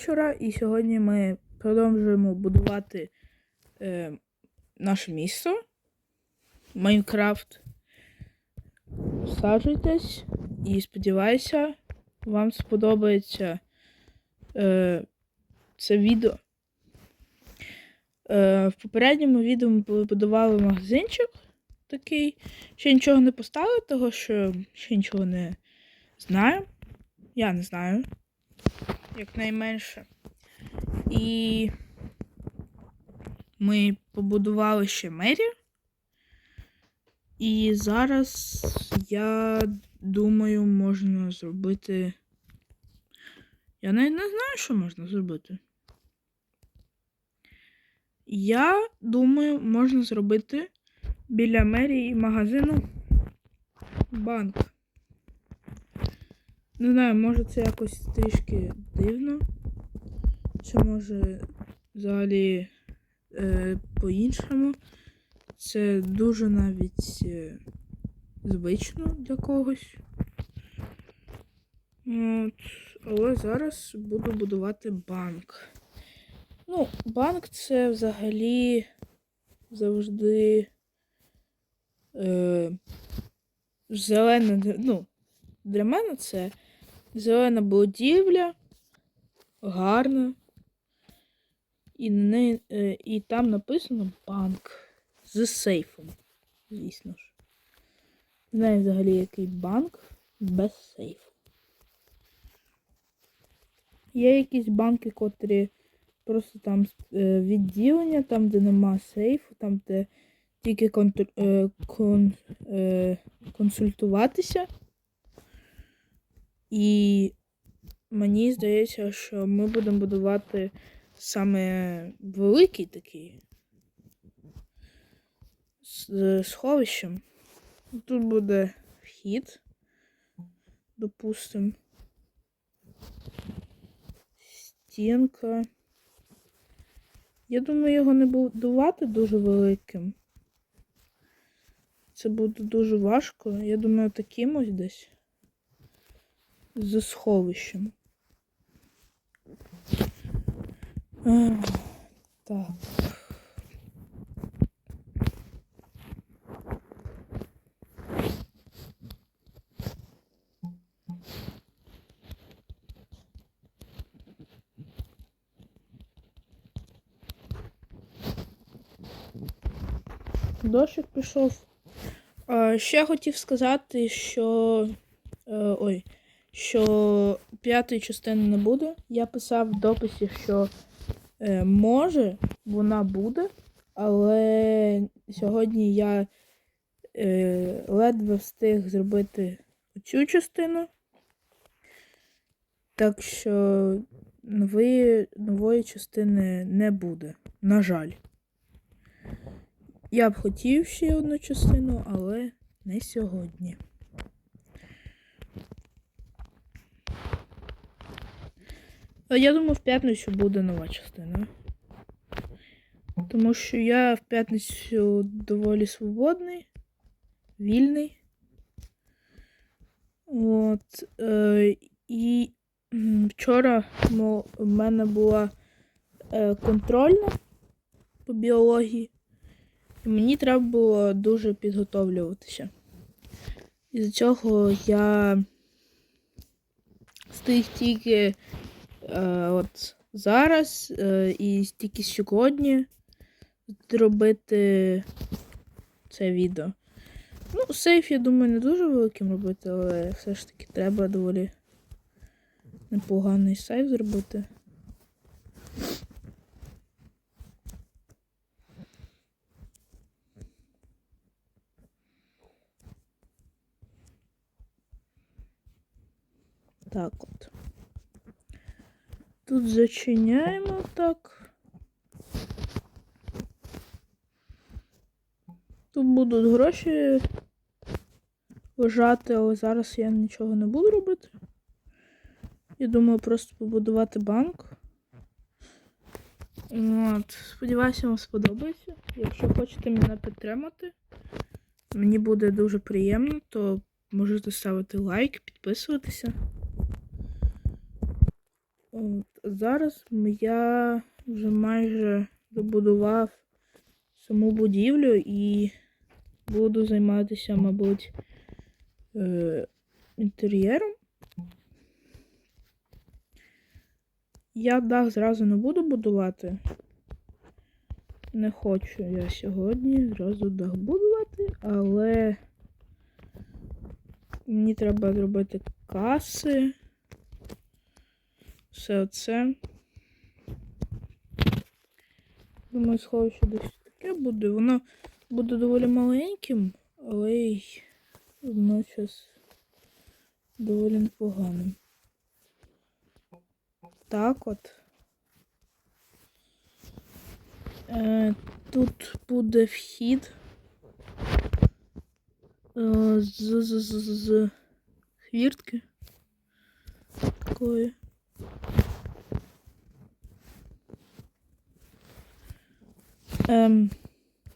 вечора, і сьогодні ми продовжуємо будувати е, наше місто Майнкрафт. Саджуйтесь і сподіваюся, вам сподобається е, це відео. Е, в попередньому відео ми побудували магазинчик такий. Ще нічого не поставили, того що ще нічого не знаю. Я не знаю якнайменше. І ми побудували ще мерію. І зараз я думаю, можна зробити. Я навіть не знаю, що можна зробити. Я думаю, можна зробити біля мерії магазину банк. Не знаю, може це якось трішки дивно. Чи може взагалі е, по-іншому. Це дуже навіть е, звично для когось. От. Але зараз буду будувати банк. Ну, банк це взагалі завжди е, зелене, ну, для мене це зелена будівля, гарна. І, не, е, і там написано банк з сейфом. Звісно ж. Не знаю взагалі який банк без сейфу. Є якісь банки, котрі просто там е, відділення, там, де нема сейфу, там, де тільки контр... е, кон... консультуватися. І мені здається, що ми будемо будувати саме великий такий з сховищем. Тут буде вхід, допустим. Стінка. Я думаю, його не будувати дуже великим. Це буде дуже важко. Я думаю, таким ось десь з сховищем. А, так. Дощик пішов. Ще хотів сказати, що. Е, ой, що п'ятої частини не буде. Я писав в дописі, що е, може вона буде, але сьогодні я е, ледве встиг зробити цю частину. Так що нової, нової частини не буде. На жаль. Я б хотів ще одну частину, але не сьогодні. Я думаю, в п'ятницю буде нова частина. Тому що я в п'ятницю доволі свободний, вільний. От. Е, і вчора в мене була е, контрольна по біології. І мені треба було дуже підготовлюватися. Із цього я встиг тільки от зараз е, і тільки сьогодні зробити це відео. Ну, сейф, я думаю, не дуже великим робити, але все ж таки треба доволі непоганий сейф зробити. Так от. Тут зачиняємо так. Тут будуть гроші лежати, але зараз я нічого не буду робити. Я думаю просто побудувати банк. От. Сподіваюся, вам сподобається. Якщо хочете мене підтримати, мені буде дуже приємно, то можете ставити лайк, підписуватися. От, зараз я вже майже добудував саму будівлю і буду займатися, мабуть, е, інтер'єром. Я дах зразу не буду будувати. Не хочу я сьогодні зразу дах будувати, але мені треба зробити каси. Все це. Думаю, сховище десь таке буде. Воно буде доволі маленьким, але й водночас доволі непоганим. Так от. Е, тут буде вхід е, з, з, з, з, хвіртки. Такої. Ем,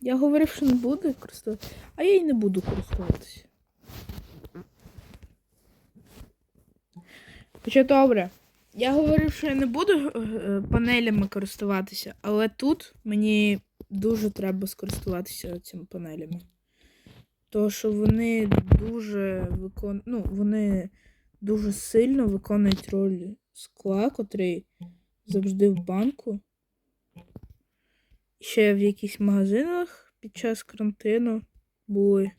я говорив, що не буду користуватися, а я і не буду користуватися. Хоча добре. Я говорив, що я не буду е, е, панелями користуватися, але тут мені дуже треба скористуватися цими панелями. Тому що вони дуже викон... ну, вони дуже сильно виконують роль скла, котрий завжди в банку. Ще в якихось магазинах під час карантину були.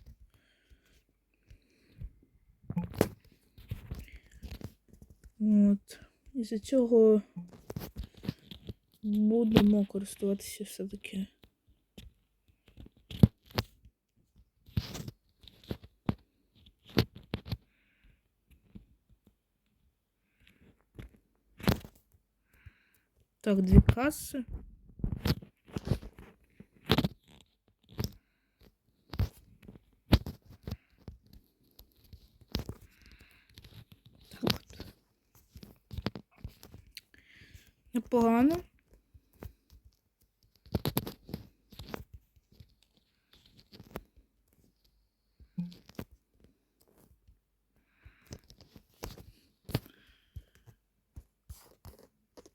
От. Із-за цього будемо користуватися все-таки. Так, дві каси.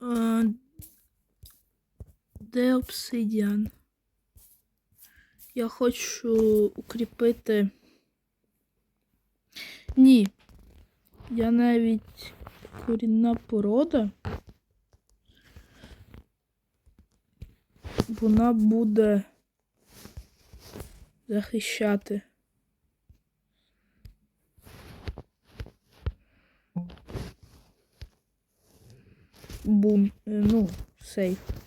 Е, Де обсидіан? Я хочу укріпити. Ні. Я навіть корінна порода. Вона буде захищати. Бун, е, ну, сейф.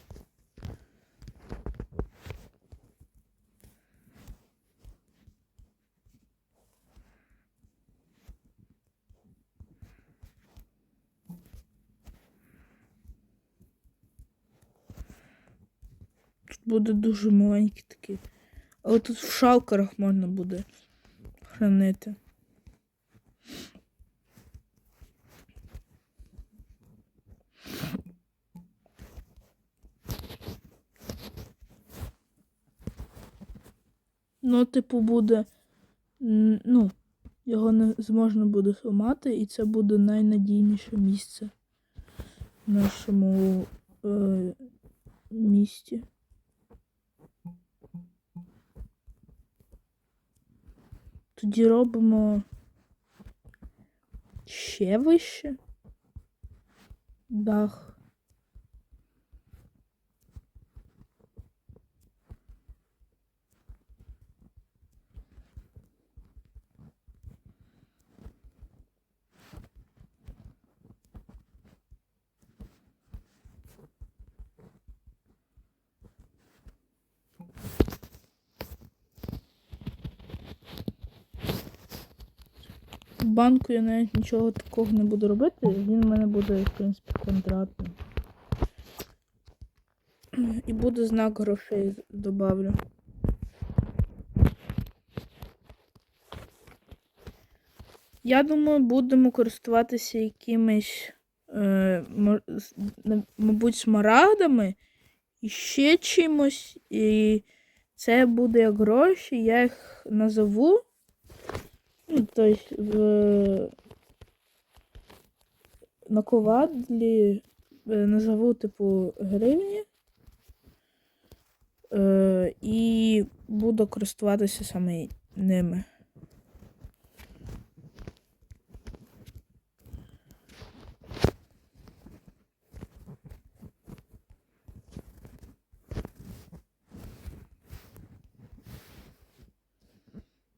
Буде дуже маленький такий. Але тут в шалкерах можна буде хранити. Ну, типу, буде. Ну, його не зможна буде зламати, і це буде найнадійніше місце в нашому е, місті. Тоді робимо ще вище. Дах. Банку я навіть нічого такого не буду робити. Він в мене буде, в принципі, квадратний. І буде знак грошей добавлю. Я думаю, будемо користуватися якимись, е, мабуть, смарагдами і ще чимось. І це буде як гроші. Я їх назову. Тобто в на ковадлі назову, типу, гривні. Е, і буду користуватися саме ними.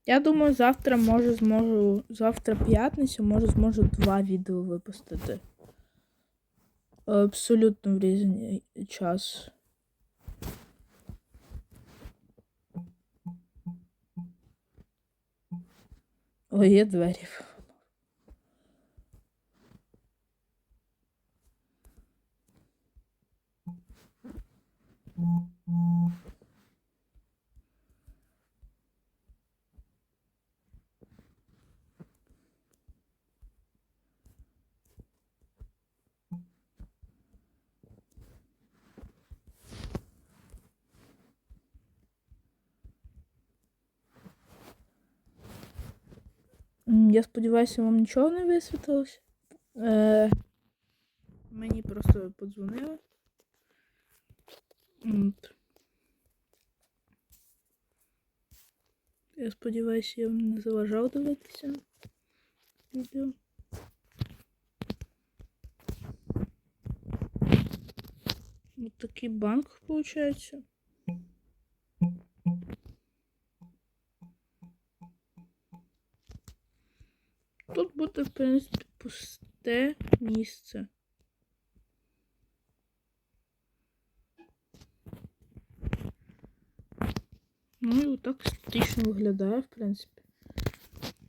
Я думаю, завтра може зможу. Завтра п'ятницю, може зможу два відео випустити. Абсолютно в різний час. Ой, є двері. Я сподіваюся, вам нічого не висвітилось. Е, мені просто подзвонили. От. Я сподіваюся, я вам не заважав дивитися відео. Ось такий банк виходить. Принципі, пусте місце. Ну і отак естетично виглядає, в принципі.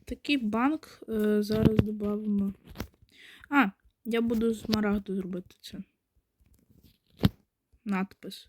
Такий банк е, зараз додамо. А, я буду з марагду зробити це. Надпис.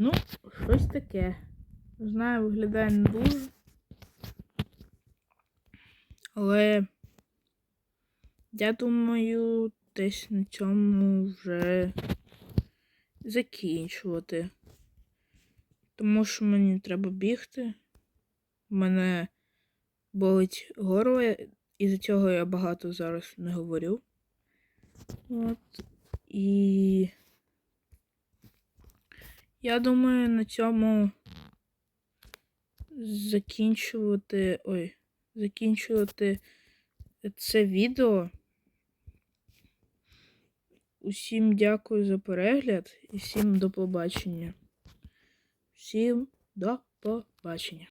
Ну, щось таке. Знаю, виглядає не дуже. Але я думаю, десь на цьому вже закінчувати. Тому що мені треба бігти. У мене болить горло, і за цього я багато зараз не говорю. От. І я думаю, на цьому закінчувати. Ой, закінчувати це відео. Усім дякую за перегляд і всім до побачення. Всім до побачення.